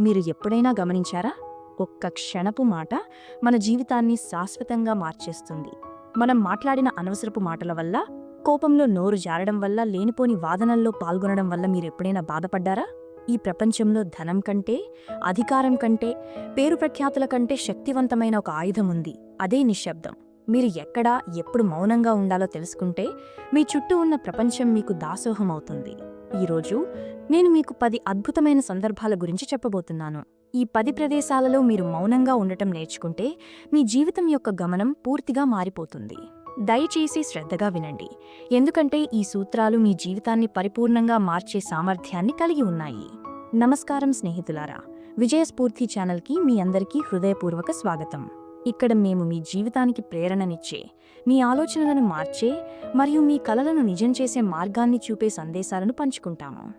మీరు ఎప్పుడైనా గమనించారా? ఒక్క క్షణపు మాట మన జీవితాన్ని శాశ్వతంగా మార్చేస్తుంది. మనం మాట్లాడిన అనవసరపు మాటల వల్ల కోపంలో నోరు జారడం వల్ల లేనిపోని వాదనల్లో పాల్గొనడం వల్ల మీరు ఎప్పుడైనా బాధపడ్డారా? ఈ ప్రపంచంలో ధనం కంటే అధికారం కంటే పేరు ప్రఖ్యాతుల కంటే శక్తివంతమైన ఒక ఆయుధం ఉంది. అదే నిశ్శబ్దం. మీరు ఎక్కడ ఎప్పుడు మౌనంగా ఉండాలో తెలుసుకుంటే మీ చుట్టూ ఉన్న ప్రపంచం మీకు దాసోహం అవుతుంది ఈరోజు నేను మీకు పది అద్భుతమైన సందర్భాల గురించి చెప్పబోతున్నాను. ఈ పది ప్రదేశాలలో మీరు మౌనంగా ఉండటం నేర్చుకుంటే మీ జీవితం యొక్క గమనం పూర్తిగా మారిపోతుంది. దయచేసి శ్రద్ధగా వినండి. ఎందుకంటే ఈ సూత్రాలు మీ జీవితాన్ని పరిపూర్ణంగా మార్చే సామర్థ్యాన్ని కలిగి ఉన్నాయి. నమస్కారం స్నేహితులారా. విజయస్ఫూర్తి ఛానల్కి మీ అందరికీ హృదయపూర్వక స్వాగతం. ఇక్కడ మేము మీ జీవితానికి ప్రేరణనిచ్చే మీ ఆలోచనలను మార్చే మరియు మీ కలలను నిజం చేసే మార్గాన్ని చూపే సందేశాలను పంచుకుంటాము.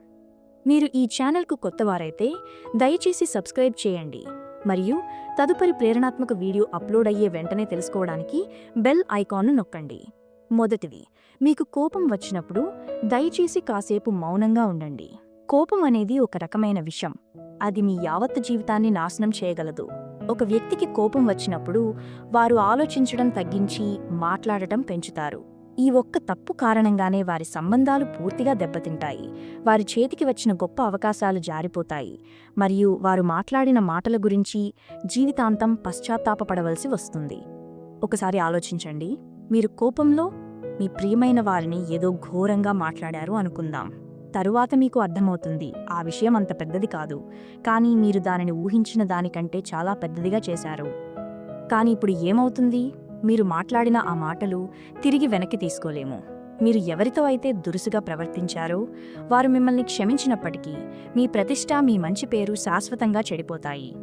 మీరు ఈ ఛానల్కు కొత్తవారైతే దయచేసి సబ్స్క్రైబ్ చేయండి మరియు తదుపరి ప్రేరణాత్మక వీడియో అప్లోడ్ అయ్యే వెంటనే తెలుసుకోవడానికి బెల్ ఐకాన్ను నొక్కండి. మొదటిది మీకు కోపం వచ్చినప్పుడు దయచేసి కాసేపు మౌనంగా ఉండండి. కోపం అనేది ఒక రకమైన విషం. అది మీ యావత్ జీవితాన్ని నాశనం చేయగలదు. ఒక వ్యక్తికి కోపం వచ్చినప్పుడు వారు ఆలోచించడం తగ్గించి మాట్లాడటం పెంచుతారు. ఈ ఒక్క తప్పు కారణంగానే వారి సంబంధాలు పూర్తిగా దెబ్బతింటాయి. వారి చేతికి వచ్చిన గొప్ప అవకాశాలు జారిపోతాయి. మరియు వారు మాట్లాడిన మాటల గురించి జీవితాంతం పశ్చాత్తాపపడవలసి వస్తుంది. ఒకసారి ఆలోచించండి. మీరు కోపంలో మీ ప్రియమైన వారిని ఏదో ఘోరంగా మాట్లాడారు అనుకుందాం. తరువాత మీకు అర్థమవుతుంది. ఆ విషయం అంత పెద్దది కాదు. కానీ మీరు దానిని ఊహించిన దానికంటే చాలా పెద్దదిగా చేశారు. కానీ ఇప్పుడు ఏమవుతుంది? మీరు మాట్లాడిన ఆ మాటలు తిరిగి వెనక్కి తీసుకోలేము. మీరు ఎవరితో అయితే దురుసుగా ప్రవర్తించారో వారు మిమ్మల్ని క్షమించినప్పటికీ మీ ప్రతిష్ట మీ మంచి పేరు శాశ్వతంగా చెడిపోతాయి.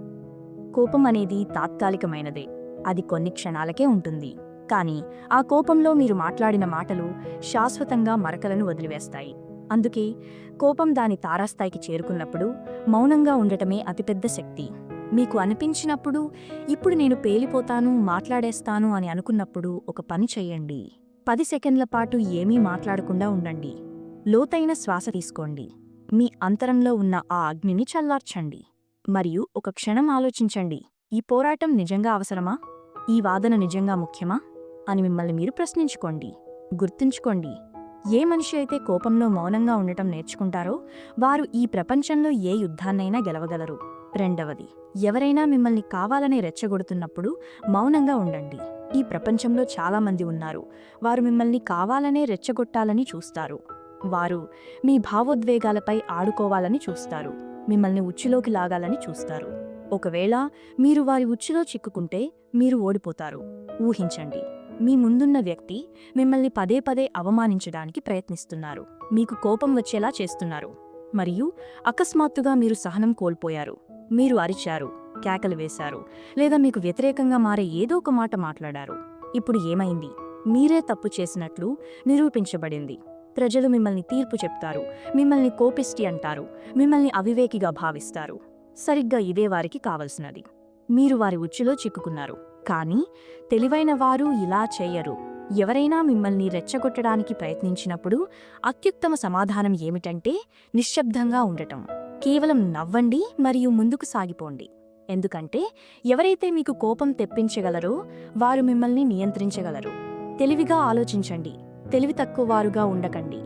కోపం అనేది తాత్కాలికమైనదే. అది కొన్ని క్షణాలకే ఉంటుంది. కానీ ఆ కోపంలో మీరు మాట్లాడిన మాటలు శాశ్వతంగా మరకలను వదిలివేస్తాయి. అందుకే కోపం దాని తారాస్థాయికి చేరుకున్నప్పుడు మౌనంగా ఉండటమే అతిపెద్ద శక్తి. మీకు అనిపించినప్పుడు ఇప్పుడు నేను పేలిపోతాను మాట్లాడేస్తాను అని అనుకున్నప్పుడు ఒక పని చెయ్యండి పది సెకండ్ల పాటు ఏమీ మాట్లాడకుండా ఉండండి. లోతైన శ్వాస తీసుకోండి. మీ అంతరంలో ఉన్న ఆ అగ్నిని చల్లార్చండి. మరియు ఒక క్షణం ఆలోచించండి. ఈ పోరాటం నిజంగా అవసరమా? ఈ వాదన నిజంగా ముఖ్యమా? అని మిమ్మల్ని మీరు ప్రశ్నించుకోండి. గుర్తుంచుకోండి. ఏ మనిషి అయితే కోపంలో మౌనంగా ఉండటం నేర్చుకుంటారో వారు ఈ ప్రపంచంలో ఏ యుద్ధాన్నైనా గెలవగలరు. రెండవది ఎవరైనా మిమ్మల్ని కావాలనే రెచ్చగొడుతున్నప్పుడు మౌనంగా ఉండండి. ఈ ప్రపంచంలో చాలామంది ఉన్నారు. వారు మిమ్మల్ని కావాలనే రెచ్చగొట్టాలని చూస్తారు. వారు మీ భావోద్వేగాలపై ఆడుకోవాలని చూస్తారు. మిమ్మల్ని ఉచ్చులోకి లాగాలని చూస్తారు. ఒకవేళ మీరు వారి ఉచ్చులో చిక్కుకుంటే మీరు ఓడిపోతారు. ఊహించండి. మీ ముందున్న వ్యక్తి మిమ్మల్ని పదే పదే అవమానించడానికి ప్రయత్నిస్తున్నారు. మీకు కోపం వచ్చేలా చేస్తున్నారు. మరియు అకస్మాత్తుగా మీరు సహనం కోల్పోయారు. మీరు అరిచారు కేకలు వేశారు లేదా మీకు వ్యతిరేకంగా మారే ఏదో ఒక మాట మాట్లాడారు. ఇప్పుడు ఏమైంది? మీరే తప్పు చేసినట్లు నిరూపించబడింది. ప్రజలు మిమ్మల్ని తీర్పు చెప్తారు మిమ్మల్ని కోపిష్టి అంటారు మిమ్మల్ని అవివేకిగా భావిస్తారు. సరిగ్గా ఇదే వారికి కావలసినది. మీరు వారి ఉచ్చులో చిక్కుకున్నారు. కానీ తెలివైన వారు ఇలా చేయరు. ఎవరైనా మిమ్మల్ని రెచ్చగొట్టడానికి ప్రయత్నించినప్పుడు అత్యుత్తమ సమాధానం ఏమిటంటే నిశ్శబ్దంగా ఉండటం. కేవలం నవ్వండి మరియు ముందుకు సాగిపోండి. ఎందుకంటే ఎవరైతే మీకు కోపం తెప్పించగలరో వారు మిమ్మల్ని నియంత్రించగలరు. తెలివిగా ఆలోచించండి. తెలివి తక్కువ వారుగా ఉండకండి.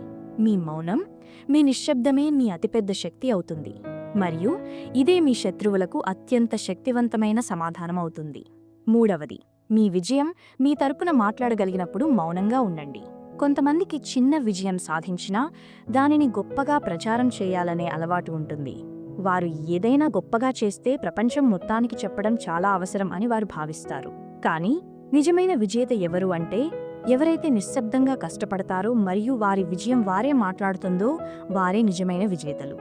మీ మౌనం మీ నిశ్శబ్దమే మీ అతిపెద్ద శక్తి అవుతుంది. మరియు ఇదే మీ శత్రువులకు అత్యంత శక్తివంతమైన సమాధానం అవుతుంది. మూడవది మీ విజయం మీ తరపున మాట్లాడగలిగినప్పుడు మౌనంగా ఉండండి. కొంతమందికి చిన్న విజయం సాధించినా దానిని గొప్పగా ప్రచారం చేయాలనే అలవాటు ఉంటుంది. వారు ఏదైనా గొప్పగా చేస్తే ప్రపంచం మొత్తానికి చెప్పడం చాలా అవసరం అని వారు భావిస్తారు. కానీ నిజమైన విజేత ఎవరు అంటే ఎవరైతే నిశ్శబ్దంగా కష్టపడతారో మరియు వారి విజయం వారే మాట్లాడుతుందో వారే నిజమైన విజేతలు.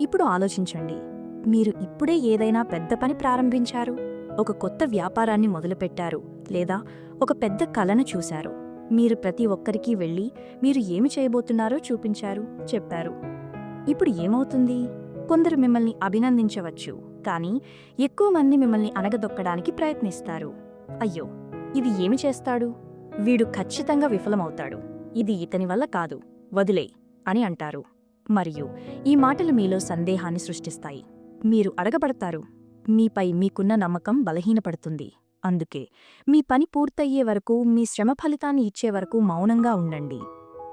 ఇప్పుడు ఆలోచించండి మీరు ఇప్పుడే ఏదైనా పెద్ద పని ప్రారంభించారు? ఒక కొత్త వ్యాపారాన్ని మొదలుపెట్టారు లేదా ఒక పెద్ద కలను చూశారు. మీరు ప్రతి ఒక్కరికి వెళ్ళి మీరు ఏమి చేయబోతున్నారో చూపించారు చెప్పారు. ఇప్పుడు ఏమవుతుంది? కొందరు మిమ్మల్ని అభినందించవచ్చు కానీ ఎక్కువ మంది మిమ్మల్ని అనగదొక్కడానికి ప్రయత్నిస్తారు. అయ్యో! ఇది ఏమి చేస్తాడు? వీడు ఖచ్చితంగా విఫలమవుతాడు. ఇది ఇతని వల్ల కాదు వదిలే అని అంటారు. మరియు ఈ మాటలు మీలో సందేహాన్ని సృష్టిస్తాయి. మీరు అడగబడతారు మీపై మీకున్న నమ్మకం బలహీనపడుతుంది. అందుకే మీ పని పూర్తయ్యే వరకు మీ శ్రమ ఫలితాన్ని ఇచ్చే వరకు మౌనంగా ఉండండి.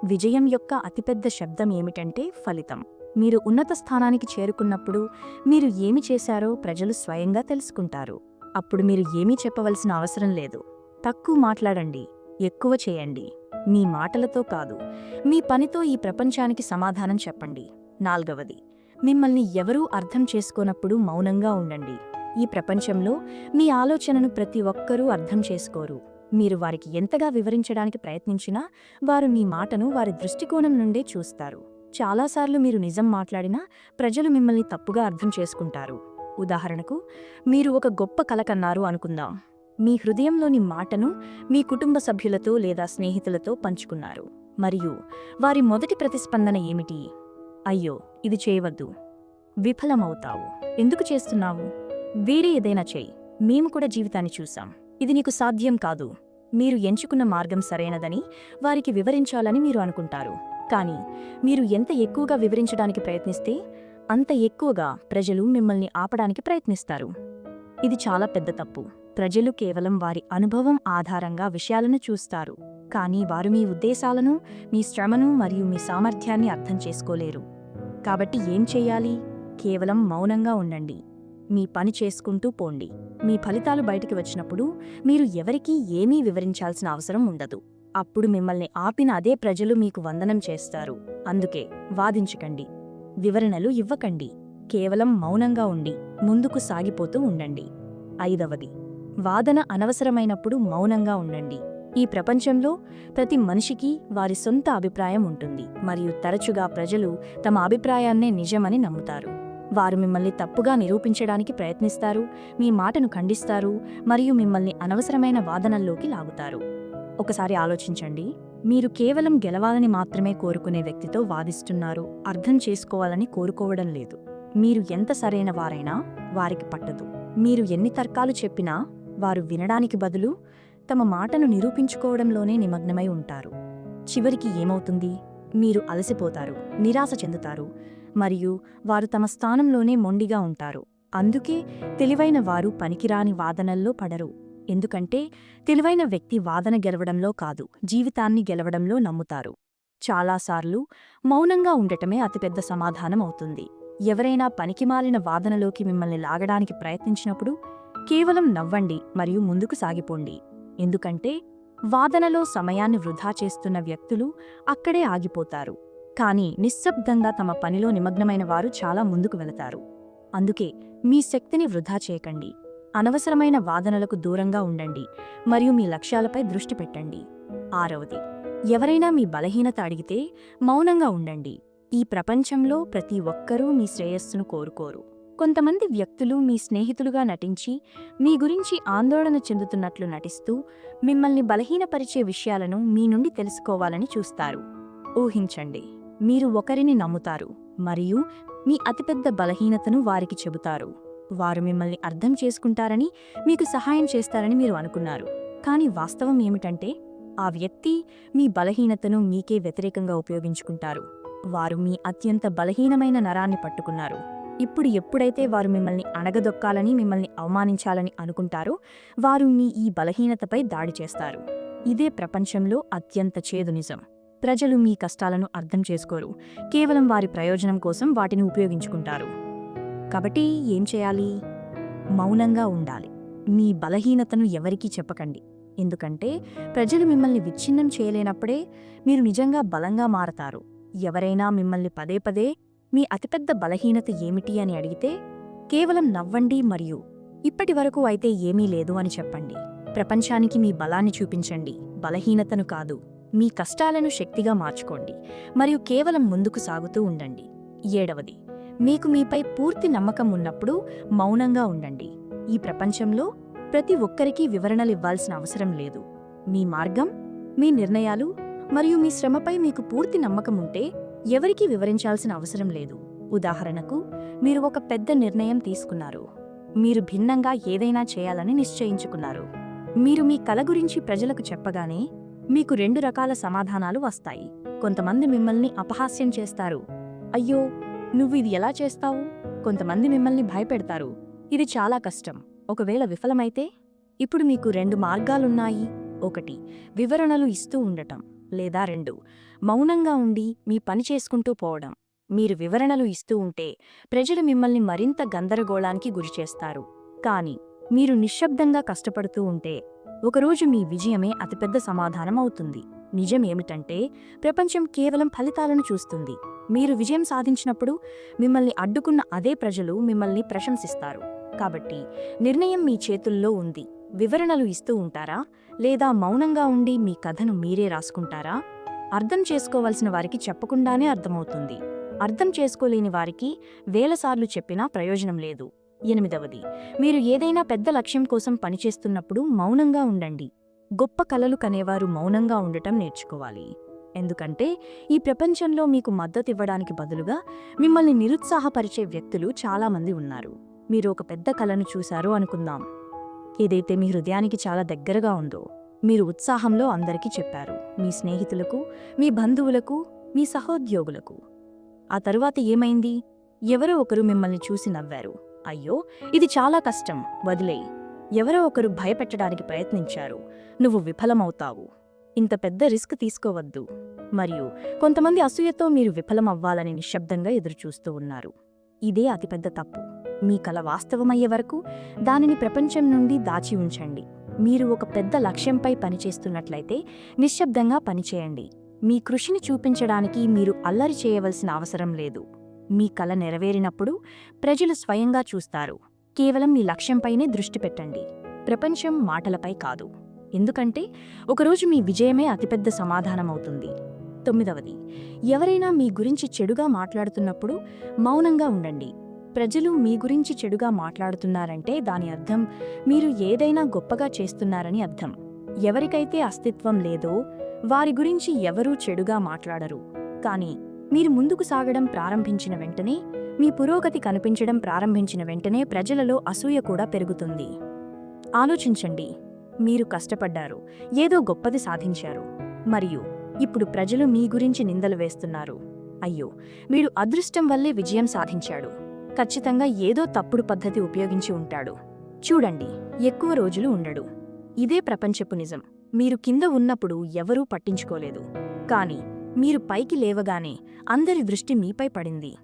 విజయం యొక్క అతిపెద్ద శబ్దం ఏమిటంటే ఫలితం. మీరు ఉన్నత స్థానానికి చేరుకున్నప్పుడు మీరు ఏమి చేశారో ప్రజలు స్వయంగా తెలుసుకుంటారు. అప్పుడు మీరు ఏమీ చెప్పవలసిన అవసరం లేదు. తక్కువ మాట్లాడండి ఎక్కువ చేయండి. మీ మాటలతో కాదు మీ పనితో ఈ ప్రపంచానికి సమాధానం చెప్పండి. నాల్గవది మిమ్మల్ని ఎవరూ అర్థం చేసుకోనప్పుడు మౌనంగా ఉండండి. ఈ ప్రపంచంలో మీ ఆలోచనను ప్రతి ఒక్కరూ అర్థం చేసుకోరు. మీరు వారికి ఎంతగా వివరించడానికి ప్రయత్నించినా వారు మీ మాటను వారి దృష్టికోణం నుండే చూస్తారు. చాలాసార్లు మీరు నిజం మాట్లాడినా ప్రజలు మిమ్మల్ని తప్పుగా అర్థం చేసుకుంటారు. ఉదాహరణకు మీరు ఒక గొప్ప కల కన్నారు అనుకుందాం. మీ హృదయంలోని మాటను మీ కుటుంబ సభ్యులతో లేదా స్నేహితులతో పంచుకున్నారు. మరియు వారి మొదటి ప్రతిస్పందన ఏమిటి? అయ్యో ఇది చేయవద్దు. విఫలమవుతావు. ఎందుకు చేస్తున్నావు? వేరే ఏదైనా చేయి. మేము కూడా జీవితాన్ని చూసాం ఇది నీకు సాధ్యం కాదు. మీరు ఎంచుకున్న మార్గం సరైనదని వారికి వివరించాలని మీరు అనుకుంటారు. కానీ మీరు ఎంత ఎక్కువగా వివరించడానికి ప్రయత్నిస్తే అంత ఎక్కువగా ప్రజలు మిమ్మల్ని ఆపడానికి ప్రయత్నిస్తారు. ఇది చాలా పెద్ద తప్పు. ప్రజలు కేవలం వారి అనుభవం ఆధారంగా విషయాలను చూస్తారు. కానీ వారు మీ ఉద్దేశాలను మీ శ్రమను మరియు మీ సామర్థ్యాన్ని అర్థం చేసుకోలేరు. కాబట్టి ఏం చెయ్యాలి కేవలం మౌనంగా ఉండండి. మీ పని చేసుకుంటూ పోండి. మీ ఫలితాలు బయటికి వచ్చినప్పుడు మీరు ఎవరికీ ఏమీ వివరించాల్సిన అవసరం ఉండదు. అప్పుడు మిమ్మల్ని ఆపిన అదే ప్రజలు మీకు వందనం చేస్తారు. అందుకే వాదించకండి. వివరణలు ఇవ్వకండి. కేవలం మౌనంగా ఉండి ముందుకు సాగిపోతూ ఉండండి. ఐదవది. వాదన అనవసరమైనప్పుడు మౌనంగా ఉండండి. ఈ ప్రపంచంలో ప్రతి మనిషికి వారి సొంత అభిప్రాయం ఉంటుంది మరియు తరచుగా ప్రజలు తమ అభిప్రాయాన్నే నిజమని నమ్ముతారు. వారు మిమ్మల్ని తప్పుగా నిరూపించడానికి ప్రయత్నిస్తారు మీ మాటను ఖండిస్తారు మరియు మిమ్మల్ని అనవసరమైన వాదనల్లోకి లాగుతారు. ఒకసారి ఆలోచించండి మీరు కేవలం గెలవాలని మాత్రమే కోరుకునే వ్యక్తితో వాదిస్తున్నారు అర్థం చేసుకోవాలని కోరుకోవడం లేదు. మీరు ఎంత సరైన వారైనా వారికి పట్టదు. మీరు ఎన్ని తర్కాలు చెప్పినా వారు వినడానికి బదులు తమ మాటను నిరూపించుకోవడంలోనే నిమగ్నమై ఉంటారు. చివరికి ఏమవుతుంది? మీరు అలసిపోతారు నిరాశ చెందుతారు మరియు వారు తమ స్థానంలోనే మొండిగా ఉంటారు. అందుకే తెలివైన వారు పనికిరాని వాదనల్లో పడరు. ఎందుకంటే తెలివైన వ్యక్తి వాదన గెలవడంలో కాదు జీవితాన్ని గెలవడంలో నమ్ముతారు. చాలాసార్లు మౌనంగా ఉండటమే అతిపెద్ద సమాధానం అవుతుంది. ఎవరైనా పనికిమాలిన వాదనలోకి మిమ్మల్ని లాగడానికి ప్రయత్నించినప్పుడు కేవలం నవ్వండి మరియు ముందుకు సాగిపోండి. ఎందుకంటే వాదనలో సమయాన్ని వృధా చేస్తున్న వ్యక్తులు అక్కడే ఆగిపోతారు. కానీ నిశ్శబ్దంగా తమ పనిలో నిమగ్నమైన వారు చాలా ముందుకు వెళతారు. అందుకే మీ శక్తిని వృధా చేయకండి. అనవసరమైన వాదనలకు దూరంగా ఉండండి. మరియు మీ లక్ష్యాలపై దృష్టి పెట్టండి. ఆరవది. ఎవరైనా మీ బలహీనత అడిగితే మౌనంగా ఉండండి. ఈ ప్రపంచంలో ప్రతి ఒక్కరూ మీ శ్రేయస్సును కోరుకోరు. కొంతమంది వ్యక్తులు మీ స్నేహితులుగా నటించి మీ గురించి ఆందోళన చెందుతున్నట్లు నటిస్తూ మిమ్మల్ని బలహీనపరిచే విషయాలను మీ నుండి తెలుసుకోవాలని చూస్తారు. ఊహించండి మీరు ఒకరిని నమ్ముతారు మరియు మీ అతిపెద్ద బలహీనతను వారికి చెబుతారు. వారు మిమ్మల్ని అర్థం చేసుకుంటారని మీకు సహాయం చేస్తారని మీరు అనుకున్నారు. కానీ వాస్తవం ఏమిటంటే ఆ వ్యక్తి మీ బలహీనతను మీకే వ్యతిరేకంగా ఉపయోగించుకుంటారు. వారు మీ అత్యంత బలహీనమైన నరాన్ని పట్టుకున్నారు. ఇప్పుడు ఎప్పుడైతే వారు మిమ్మల్ని అణగదొక్కాలని మిమ్మల్ని అవమానించాలని అనుకుంటారో వారు మీ ఈ బలహీనతపై దాడి చేస్తారు. ఇదే ప్రపంచంలో అత్యంత చేదు నిజం. ప్రజలు మీ కష్టాలను అర్థం చేసుకోరు. కేవలం వారి ప్రయోజనం కోసం వాటిని ఉపయోగించుకుంటారు. కాబట్టి ఏం చేయాలి? మౌనంగా ఉండాలి. మీ బలహీనతను ఎవరికీ చెప్పకండి. ఎందుకంటే ప్రజలు మిమ్మల్ని విచ్ఛిన్నం చేయలేనప్పుడే మీరు నిజంగా బలంగా మారతారు. ఎవరైనా మిమ్మల్ని పదే పదే మీ అతిపెద్ద బలహీనత ఏమిటి అని అడిగితే కేవలం నవ్వండి మరియు ఇప్పటి వరకు అయితే ఏమీ లేదు అని చెప్పండి. ప్రపంచానికి మీ బలాన్ని చూపించండి. బలహీనతను కాదు మీ కష్టాలను శక్తిగా మార్చుకోండి మరియు కేవలం ముందుకు సాగుతూ ఉండండి. ఏడవది మీకు మీపై పూర్తి నమ్మకం ఉన్నప్పుడు మౌనంగా ఉండండి. ఈ ప్రపంచంలో ప్రతి ఒక్కరికీ వివరణలివ్వాల్సిన అవసరం లేదు. మీ మార్గం మీ నిర్ణయాలు మరియు మీ శ్రమపై మీకు పూర్తి నమ్మకం ఉంటే ఎవరికీ వివరించాల్సిన అవసరం లేదు. ఉదాహరణకు మీరు ఒక పెద్ద నిర్ణయం తీసుకున్నారు. మీరు భిన్నంగా ఏదైనా చేయాలని నిశ్చయించుకున్నారు. మీరు మీ కల గురించి ప్రజలకు చెప్పగానే మీకు రెండు రకాల సమాధానాలు వస్తాయి. కొంతమంది మిమ్మల్ని అపహాస్యం చేస్తారు. అయ్యో నువ్వు ఇది ఎలా చేస్తావు? కొంతమంది మిమ్మల్ని భయపెడతారు. ఇది చాలా కష్టం. ఒకవేళ విఫలమైతే ఇప్పుడు మీకు రెండు మార్గాలున్నాయి. ఒకటి వివరణలు ఇస్తూ ఉండటం. లేదా రెండు. మౌనంగా ఉండి మీ పని చేసుకుంటూ పోవడం. మీరు వివరణలు ఇస్తూ ఉంటే ప్రజలు మిమ్మల్ని మరింత గందరగోళానికి గురిచేస్తారు కానీ మీరు నిశ్శబ్దంగా కష్టపడుతూ ఉంటే ఒకరోజు మీ విజయమే అతిపెద్ద సమాధానం అవుతుంది. నిజమేమిటంటే ప్రపంచం కేవలం ఫలితాలను చూస్తుంది. మీరు విజయం సాధించినప్పుడు మిమ్మల్ని అడ్డుకున్న అదే ప్రజలు మిమ్మల్ని ప్రశంసిస్తారు. కాబట్టి నిర్ణయం మీ చేతుల్లో ఉంది. వివరణలు ఇస్తూ ఉంటారా? లేదా మౌనంగా ఉండి మీ కథను మీరే రాసుకుంటారా? అర్థం చేసుకోవలసిన వారికి చెప్పకుండానే అర్థమవుతుంది. అర్థం చేసుకోలేని వారికి వేలసార్లు చెప్పినా ప్రయోజనం లేదు. ఎనిమిదవది. మీరు ఏదైనా పెద్ద లక్ష్యం కోసం పనిచేస్తున్నప్పుడు మౌనంగా ఉండండి. గొప్ప కలలు కనేవారు మౌనంగా ఉండటం నేర్చుకోవాలి. ఎందుకంటే ఈ ప్రపంచంలో మీకు మద్దతు ఇవ్వడానికి బదులుగా మిమ్మల్ని నిరుత్సాహపరిచే వ్యక్తులు చాలామంది ఉన్నారు. మీరు ఒక పెద్ద కలను చూశారు అనుకుందాం. ఏదైతే మీ హృదయానికి చాలా దగ్గరగా ఉందో మీరు ఉత్సాహంలో అందరికీ చెప్పారు. మీ స్నేహితులకు మీ బంధువులకు మీ సహోద్యోగులకు. ఆ తరువాత ఏమైంది? ఎవరో ఒకరు మిమ్మల్ని చూసి నవ్వారు. అయ్యో ఇది చాలా కష్టం. వదిలే ఎవరో ఒకరు భయపెట్టడానికి ప్రయత్నించారు. నువ్వు విఫలమవుతావు. ఇంత పెద్ద రిస్క్ తీసుకోవద్దు. మరియు కొంతమంది అసూయతో మీరు విఫలమవ్వాలని నిశ్శబ్దంగా ఎదురుచూస్తూ ఉన్నారు. ఇదే అతిపెద్ద తప్పు. మీ కల వాస్తవమయ్యే వరకు దానిని ప్రపంచం నుండి దాచి ఉంచండి. మీరు ఒక పెద్ద లక్ష్యంపై పనిచేస్తున్నట్లయితే నిశ్శబ్దంగా పనిచేయండి. మీ కృషిని చూపించడానికి మీరు అల్లరి చేయవలసిన అవసరం లేదు. మీ కల నెరవేరినప్పుడు ప్రజలు స్వయంగా చూస్తారు. కేవలం మీ లక్ష్యంపైనే దృష్టి పెట్టండి. ప్రపంచం మాటలపై కాదు. ఎందుకంటే ఒకరోజు మీ విజయమే అతిపెద్ద సమాధానమవుతుంది. తొమ్మిదవది ఎవరైనా మీ గురించి చెడుగా మాట్లాడుతున్నప్పుడు మౌనంగా ఉండండి. ప్రజలు మీ గురించి చెడుగా మాట్లాడుతున్నారంటే దాని అర్థం మీరు ఏదైనా గొప్పగా చేస్తున్నారని అర్థం. ఎవరికైతే అస్తిత్వం లేదో వారి గురించి ఎవరూ చెడుగా మాట్లాడరు. కానీ మీరు ముందుకు సాగడం ప్రారంభించిన వెంటనే మీ పురోగతి కనిపించడం ప్రారంభించిన వెంటనే ప్రజలలో అసూయ కూడా పెరుగుతుంది. ఆలోచించండి మీరు కష్టపడ్డారు ఏదో గొప్పది సాధించారు. మరియు ఇప్పుడు ప్రజలు మీ గురించి నిందలు వేస్తున్నారు. అయ్యో వీడు అదృష్టం వల్లే విజయం సాధించాడు. ఖచ్చితంగా ఏదో తప్పుడు పద్ధతి ఉపయోగించి ఉంటాడు. చూడండి ఎక్కువ రోజులు ఉండడు. ఇదే ప్రపంచపు నిజం. మీరు కింద ఉన్నప్పుడు ఎవరూ పట్టించుకోలేదు. కాని మీరు పైకి లేవగానే అందరి దృష్టి మీపై పడింది.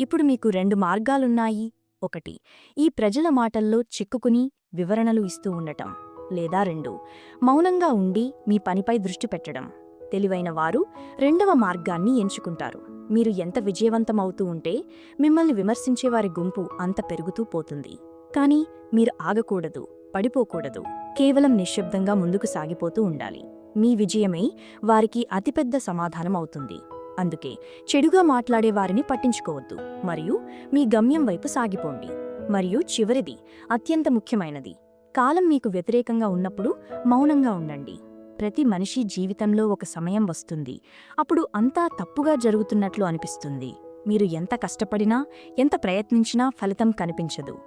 ఇప్పుడు మీకు రెండు మార్గాలున్నాయి. ఒకటి ఈ ప్రజల మాటల్లో చిక్కుకుని వివరణలు ఇస్తూ ఉండటం. లేదా రెండు మౌనంగా ఉండి మీ పనిపై దృష్టి పెట్టడం. తెలివైన వారు రెండవ మార్గాన్ని ఎంచుకుంటారు. మీరు ఎంత విజయవంతమవుతూ ఉంటే మిమ్మల్ని విమర్శించేవారి గుంపు అంత పెరుగుతూ పోతుంది. కానీ మీరు ఆగకూడదు పడిపోకూడదు. కేవలం నిశ్శబ్దంగా ముందుకు సాగిపోతూ ఉండాలి. మీ విజయమే వారికి అతిపెద్ద సమాధానం అవుతుంది అందుకే చెడుగా మాట్లాడే వారిని పట్టించుకోవద్దు. మరియు మీ గమ్యం వైపు సాగిపోండి. మరియు చివరిది అత్యంత ముఖ్యమైనది. కాలం మీకు వ్యతిరేకంగా ఉన్నప్పుడు మౌనంగా ఉండండి. ప్రతి మనిషి జీవితంలో ఒక సమయం వస్తుంది. అప్పుడు అంతా తప్పుగా జరుగుతున్నట్లు అనిపిస్తుంది. మీరు ఎంత కష్టపడినా ఎంత ప్రయత్నించినా ఫలితం కనిపించదు.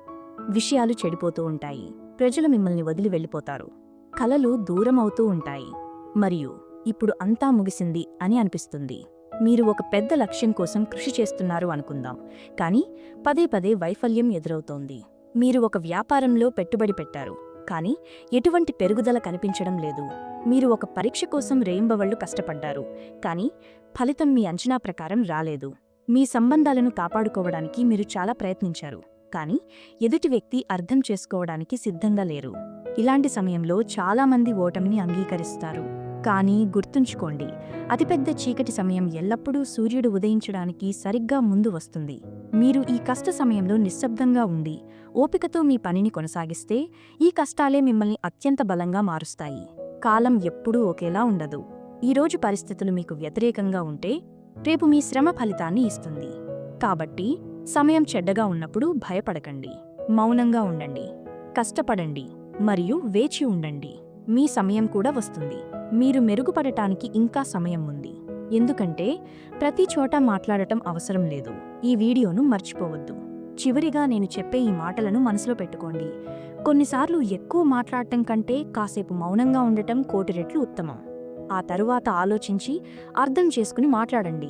విషయాలు చెడిపోతూ ఉంటాయి. ప్రజలు మిమ్మల్ని వదిలి వెళ్ళిపోతారు. కలలు దూరం అవుతూ ఉంటాయి. మరియు ఇప్పుడు అంతా ముగిసింది అని అనిపిస్తుంది. మీరు ఒక పెద్ద లక్ష్యం కోసం కృషి చేస్తున్నారు అనుకుందాం. కానీ పదే పదే వైఫల్యం ఎదురవుతోంది. మీరు ఒక వ్యాపారంలో పెట్టుబడి పెట్టారు. కానీ ఎటువంటి పెరుగుదల కనిపించడం లేదు. మీరు ఒక పరీక్ష కోసం రేయింబవళ్ళు కష్టపడ్డారు కానీ ఫలితం మీ అంచనా ప్రకారం రాలేదు. మీ సంబంధాలను కాపాడుకోవడానికి మీరు చాలా ప్రయత్నించారు కానీ ఎదుటి వ్యక్తి అర్థం చేసుకోవడానికి సిద్ధంగా లేరు. ఇలాంటి సమయంలో చాలామంది ఓటమిని అంగీకరిస్తారు. కానీ గుర్తుంచుకోండి అతిపెద్ద చీకటి సమయం ఎల్లప్పుడూ సూర్యుడు ఉదయించడానికి సరిగ్గా ముందు వస్తుంది. మీరు ఈ కష్ట సమయంలో నిశ్శబ్దంగా ఉండి ఓపికతో మీ పనిని కొనసాగిస్తే ఈ కష్టాలే మిమ్మల్ని అత్యంత బలంగా మారుస్తాయి. కాలం ఎప్పుడూ ఒకేలా ఉండదు. ఈరోజు పరిస్థితులు మీకు వ్యతిరేకంగా ఉంటే రేపు మీ శ్రమ ఫలితాన్ని ఇస్తుంది. కాబట్టి సమయం చెడ్డగా ఉన్నప్పుడు భయపడకండి. మౌనంగా ఉండండి. కష్టపడండి. మరియు వేచి ఉండండి. మీ సమయం కూడా వస్తుంది. మీరు మెరుగుపడటానికి ఇంకా సమయం ఉంది. ఎందుకంటే ప్రతి చోట మాట్లాడటం అవసరం లేదు. ఈ వీడియోను మర్చిపోవద్దు. చివరిగా నేను చెప్పే ఈ మాటలను మనసులో పెట్టుకోండి. కొన్నిసార్లు ఎక్కువ మాట్లాడటం కంటే కాసేపు మౌనంగా ఉండటం కోటి రెట్లు ఉత్తమం. ఆ తరువాత ఆలోచించి అర్థం చేసుకుని మాట్లాడండి.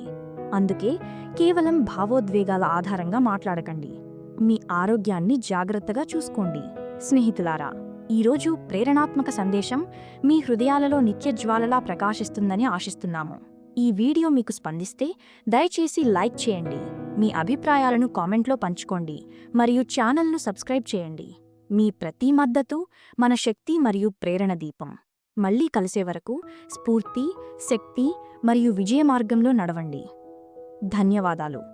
అందుకే కేవలం భావోద్వేగాల ఆధారంగా మాట్లాడకండి. మీ ఆరోగ్యాన్ని జాగ్రత్తగా చూసుకోండి. స్నేహితులారా ఈరోజు ప్రేరణాత్మక సందేశం మీ హృదయాలలో నిత్య జ్వాలలా ప్రకాశిస్తుందని ఆశిస్తున్నాము. ఈ వీడియో మీకు స్పందిస్తే దయచేసి లైక్ చేయండి. మీ అభిప్రాయాలను కామెంట్లో పంచుకోండి మరియు ఛానల్ను సబ్స్క్రైబ్ చేయండి. మీ ప్రతి మద్దతు మన శక్తి మరియు ప్రేరణ దీపం. మళ్ళీ కలిసే వరకు స్ఫూర్తి శక్తి మరియు విజయ మార్గంలో నడవండి. ధన్యవాదాలు.